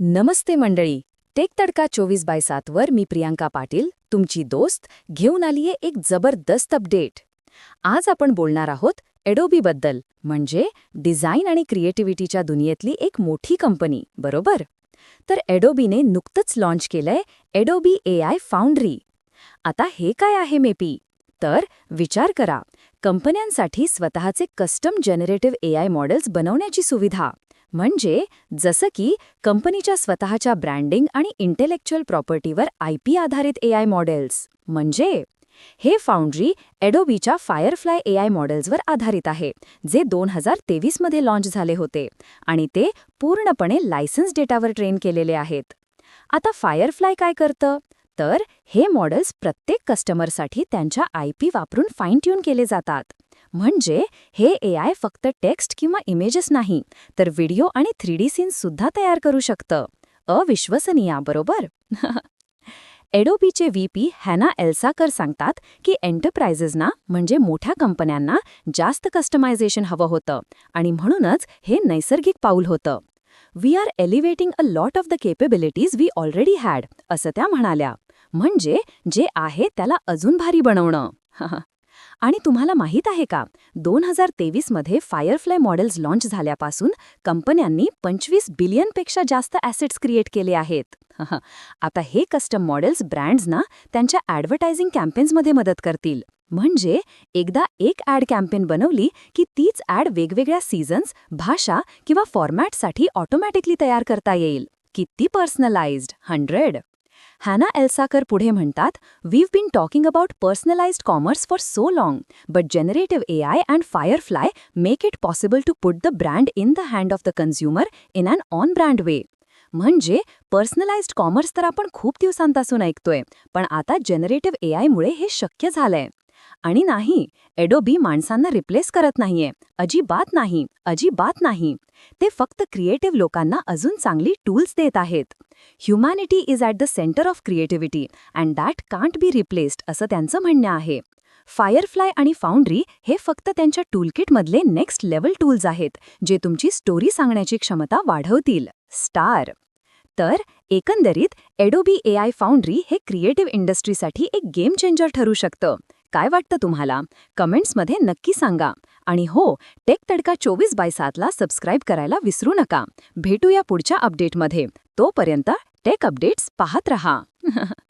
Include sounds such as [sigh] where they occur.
नमस्ते मंडळी. टेक तडका चोवीस बाय सातवर मी प्रियांका पाटील तुमची दोस्त घेऊन आलीये एक जबरदस्त अपडेट. आज आपण बोलणार आहोत एडोबीबद्दल म्हणजे डिझाईन आणि क्रिएटिव्हिटीच्या दुनियेतली एक मोठी कंपनी बरोबर? तर एडोबीने नुकतंच लाँच केलंय एडोबी ए आय फाउंड्री आता हे काय आहे मेपी तर विचार करा कंपन्यांसाठी स्वतःचे custom generative A I models बनवण्याची सुविधा. म्हणजे जसं की कंपनीच्या स्वतःच्या ब्रँडिंग आणि इंटेलेक्च्युअल प्रॉपर्टीवर आय पी आधारित ए आय मॉडेल्स. म्हणजे हे फाउंड्री एडोबीच्या फायरफ्लाय ए आय मॉडेल्सवर आधारित आहे जे दोन हजार तेवीसमध्ये लॉन्च झाले होते आणि ते पूर्णपणे लायसन्स डेटावर ट्रेन केलेले आहेत. आता फायरफ्लाय काय करतं? तर हे मॉडेल्स प्रत्येक कस्टमरसाठी त्यांच्या आय पी वापरून फाईन ट्यून केले जातात. म्हणजे हे ए आय फक्त टेक्स्ट किंवा इमेजेस नाही तर व्हिडिओ आणि थ्री डी सीन्ससुद्धा तयार करू शकतं. अविश्वसनीय बरोबर? एडोबीचे व्ही पी हॅना एल्साकर सांगतात की एंटरप्राइजेसना म्हणजे मोठ्या कंपन्यांना जास्त कस्टमायझेशन हवं होतं आणि म्हणूनच हे नैसर्गिक पाऊल होतं. We are elevating a lot of the capabilities we already had असं त्या म्हणाल्या. म्हणजे जे आहे त्याला अजून भारी बनवणं. [laughs] आणि तुम्हाला माहीत आहे का दोन हजार तेवीसमध्ये फायरफ्लाय मॉडेल्स लॉन्च झाल्यापासून कंपन्यांनी पंचवीस बिलियनपेक्षा जास्त ॲसेट्स क्रिएट केले आहेत. [laughs] आता हे कस्टम मॉडेल्स ब्रँड्सना त्यांच्या ॲडव्हर्टायझिंग कॅम्पेन्समध्ये मदत करतील. म्हणजे एकदा एक ॲड कॅम्पेन बनवली की तीच ॲड वेगवेगळ्या सीझन्स भाषा किंवा फॉर्मॅटसाठी ऑटोमॅटिकली तयार करता येईल. किती पर्सनलाइज्ड हंड्रेड हॅना एल्साकर पुढे म्हणतात we've been talking about personalised commerce for so long but generative A I and Firefly make it possible to put the brand in the hand of the consumer in an on brand way म्हणजे personalised commerce तर आपण खूप दिवसांपासून ऐकतोय पण आता generative ए आयमुळे हे शक्य झालंय. आणि नाही एडोबी माणसांना रिप्लेस करत नाहीये. अजिबात नाही अजिबात नाही. ते फक्त क्रिएटिव्ह लोकांना अजून चांगली टूल्स देत आहेत. Humanity is at the centre of creativity and that can't be replaced असं त्यांचं म्हणणं आहे. फायरफ्लाय आणि फाउंड्री हे फक्त त्यांच्या टूलकिटमधले नेक्स्ट लेवल टूल्स आहेत जे तुमची स्टोरी सांगण्याची क्षमता वाढवतील. स्टार तर एकंदरीत एडोबी ए आय फाउंड्री हे क्रिएटिव्ह इंडस्ट्रीसाठी एक गेम चेंजर ठरू शकतं. काय वाटतं तुम्हाला? कमेंट्समध्ये नक्की सांगा. आणि हो टेक तडका चोवीस बाय सातला सबस्क्राईब करायला विसरू नका. भेटूया पुढच्या अपडेटमध्ये. तोपर्यंत टेक अपडेट्स पाहत रहा. [laughs]